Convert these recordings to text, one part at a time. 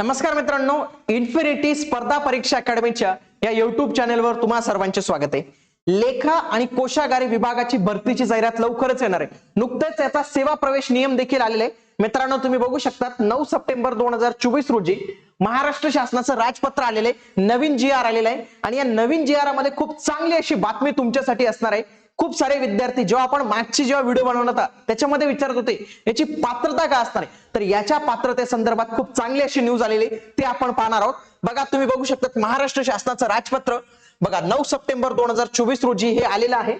नमस्कार मित्रांनो इन्फिनिटी स्पर्धा परीक्षा अकॅडमीच्या या युट्यूब चॅनेलवर तुम्हा सर्वांचे स्वागत आहे. लेखा आणि कोशागारी विभागाची भरतीची जाहिरात लवकरच येणार आहे. नुकतंच याचा सेवा प्रवेश नियम देखील आलेले मित्रांनो तुम्ही बघू शकतात नऊ सप्टेंबर दोन हजार चोवीस रोजी महाराष्ट्र शासनाचं राजपत्र आलेलं आहे. नवीन जी आर आलेलं आहे. आणि या नवीन जी आरमध्ये खूप चांगली अशी बातमी तुमच्यासाठी असणार आहे. खूप सारे विद्यार्थी जेव्हा आपण मागची जेव्हा व्हिडिओ बनवला होता त्याच्यामध्ये विचारत होते याची पात्रता काय असणार आहे? तर याच्या पात्रते संदर्भात खूप चांगली अशी न्यूज आलेली ते आपण पाहणार आहोत. बघा तुम्ही बघू शकता महाराष्ट्र शासनाचं राजपत्र. बघा नऊ सप्टेंबर दोन हजार चोवीस रोजी हे आलेलं आहे.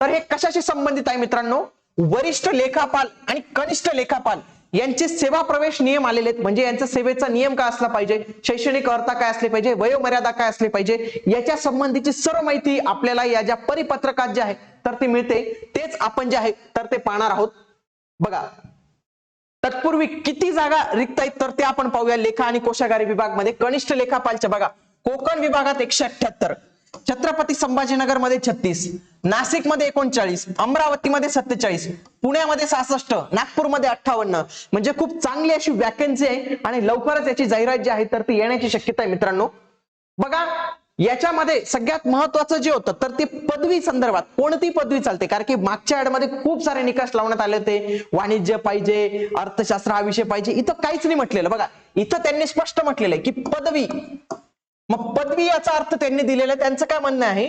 तर हे कशाशी संबंधित आहे मित्रांनो? वरिष्ठ लेखापाल आणि कनिष्ठ लेखापाल. यांचे सेवा प्रवेश नियम आलेले आहेत. म्हणजे यांचा सेवेचा नियम काय असला पाहिजे? शैक्षणिक अर्थ काय असले पाहिजे? वयोमर्यादा काय असली पाहिजे? याच्या संबंधीची सर्व माहिती आपल्याला या ज्या परिपत्रकात जे आहे तर ती मिळते. तेच आपण जे आहे तर ते पाहणार आहोत. बघा. तत्पूर्वी किती जागा रिक्त आहेत तर ते आपण पाहूया. लेखा आणि कोशागारी विभागमध्ये कनिष्ठ लेखापालच्या बघा. कोकण विभागात एकशे अठ्ठ्याहत्तर. छत्रपती संभाजीनगरमध्ये छत्तीस नाशिकमध्ये एकोणचाळीस अमरावतीमध्ये सत्तेचाळीस पुण्यामध्ये सहासष्ट नागपूरमध्ये अठ्ठावन्न. म्हणजे खूप चांगली अशी वॅकन्सी आहे आणि लवकरच याची जाहिरात जी आहे तर ती येण्याची शक्यता आहे मित्रांनो. बघा याच्यामध्ये सगळ्यात महत्वाचं जे होतं तर ते पदवी संदर्भात कोणती पदवी चालते? कारण की मागच्या ऍडमध्ये खूप सारे निकष लावण्यात आले होते. वाणिज्य पाहिजे अर्थशास्त्र हा विषय पाहिजे इथं काहीच नाही म्हटलेलं. बघा इथं त्यांनी स्पष्ट म्हटलेलं आहे की पदवी मग पदवी याचा अर्थ त्यांनी दिलेला त्यांचं काय म्हणणं आहे?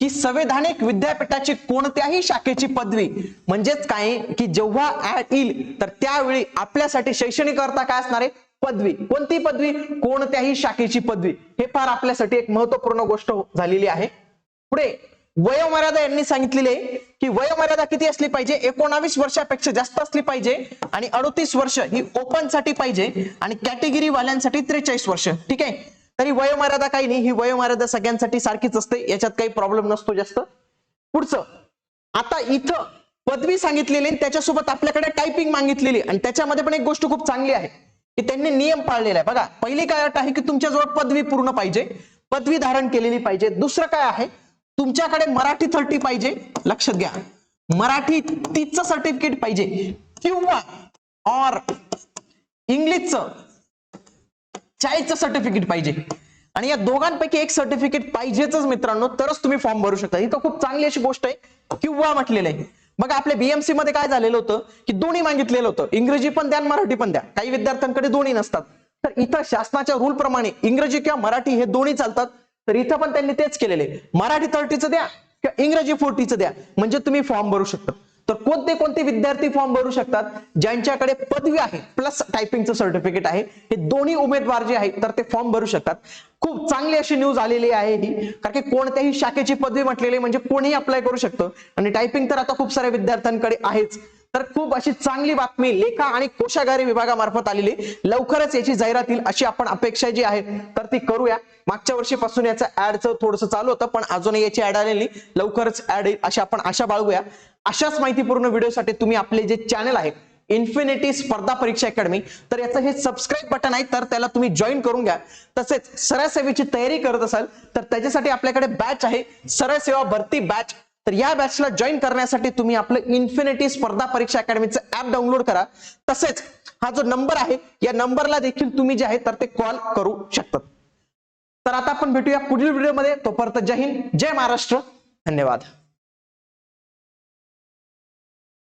की संवैधानिक विद्यापीठाची कोणत्याही शाखेची पदवी म्हणजेच काय? की जेव्हा ऍड येईल तर त्यावेळी आपल्यासाठी शैक्षणिक अर्थ काय असणार आहे? पदवी. कोणती पदवी? कोणत्याही शाखेची पदवी. हे फार आपल्यासाठी एक महत्त्वपूर्ण गोष्ट हो- झालेली आहे. पुढे वयोमर्यादा यांनी सांगितलेली आहे की वयोमर्यादा किती असली पाहिजे? एकोणावीस वर्षापेक्षा जास्त असली पाहिजे आणि अडतीस वर्ष ही ओपनसाठी पाहिजे आणि कॅटेगरी वाल्यांसाठी त्रेचाळीस वर्ष. ठीक आहे? तरी वयोमर्यादा काही नाही ही वयोमर्यादा सगळ्यांसाठी सारखीच असते याच्यात काही प्रॉब्लेम नसतो जास्त. पुढचं आता इथं पदवी सांगितलेली त्याच्यासोबत आपल्याकडे टायपिंग मागितलेली आणि त्याच्यामध्ये पण एक गोष्ट खूप चांगली आहे की त्यांनी नियम पाळलेला आहे. बघा पहिली काय अट आहे की तुमच्याजवळ पदवी पूर्ण पाहिजे पदवी धारण केलेली पाहिजे. दुसरं काय आहे तुमच्याकडे मराठी थर्टी पाहिजे लक्षात घ्या. मराठी तीचं सर्टिफिकेट पाहिजे किंवा ऑर इंग्लिशचं चाळीसचं सर्टिफिकेट पाहिजे. आणि या दोघांपैकी एक सर्टिफिकेट पाहिजेच मित्रांनो तरच तुम्ही फॉर्म भरू शकता. ही तर खूप चांगली अशी गोष्ट आहे. किंवा म्हटलेलं आहे. बघा आपल्या बीएमसी मध्ये काय झालेलं होतं? की दोन्ही मागितलेलं होतं. इंग्रजी पण द्या आणि मराठी पण द्या. काही विद्यार्थ्यांकडे दोन्ही नसतात. तर इथं शासनाच्या रूल प्रमाणे इंग्रजी किंवा मराठी हे दोन्ही चालतात. तर इथं पण त्यांनी तेच केलेले मराठी थर्टीचं द्या किंवा इंग्रजी फोर्टीचं द्या. म्हणजे तुम्ही फॉर्म भरू शकता. तर कोणते कोणते विद्यार्थी फॉर्म भरू शकतात? ज्यांच्याकडे पदवी आहे प्लस टायपिंगचं सर्टिफिकेट आहे हे दोन्ही उमेदवार जे आहेत तर ते फॉर्म भरू शकतात. खूप चांगली अशी न्यूज आलेली आहे ही कारण की कोणत्याही शाखेची पदवी म्हटलेली म्हणजे कोणीही अप्लाय करू शकतं. आणि टायपिंग तर आता खूप साऱ्या विद्यार्थ्यांकडे आहेच. तर खूप अशी चांगली बातमी लेखा आणि कोशागारी विभागामार्फत आलेली. लवकरच याची जाहिरात येईल अशी आपण अपेक्षा जी आहे तर ती करूया. मागच्या वर्षीपासून याचं ऍडचं थोडंसं चालू होतं पण अजूनही याची ऍड आलेली लवकरच ऍड येईल अशी आपण आशा बाळगूया. अशाच माहितीपूर्ण व्हिडिओसाठी तुम्ही आपले जे चॅनल आहे इन्फिनिटी स्पर्धा परीक्षा अकॅडमी तर याचं हे सबस्क्राईब बटन आहे तर त्याला तुम्ही जॉईन करून घ्या. तसेच सरळ सेवेची तयारी करत असाल तर त्याच्यासाठी आपल्याकडे बॅच आहे. सरळ सेवा भरती बॅच. तर या बॅचला जॉईन करण्यासाठी तुम्ही आपलं इन्फिनिटी स्पर्धा परीक्षा अकॅडमीचं ऍप डाउनलोड करा. तसेच हा जो नंबर आहे या नंबरला देखील तुम्ही जे आहे तर ते कॉल करू शकतात तर आता आपण भेटूया पुढील व्हिडिओमध्ये तोपर्यंत जय हिंद जय महाराष्ट्र. धन्यवाद.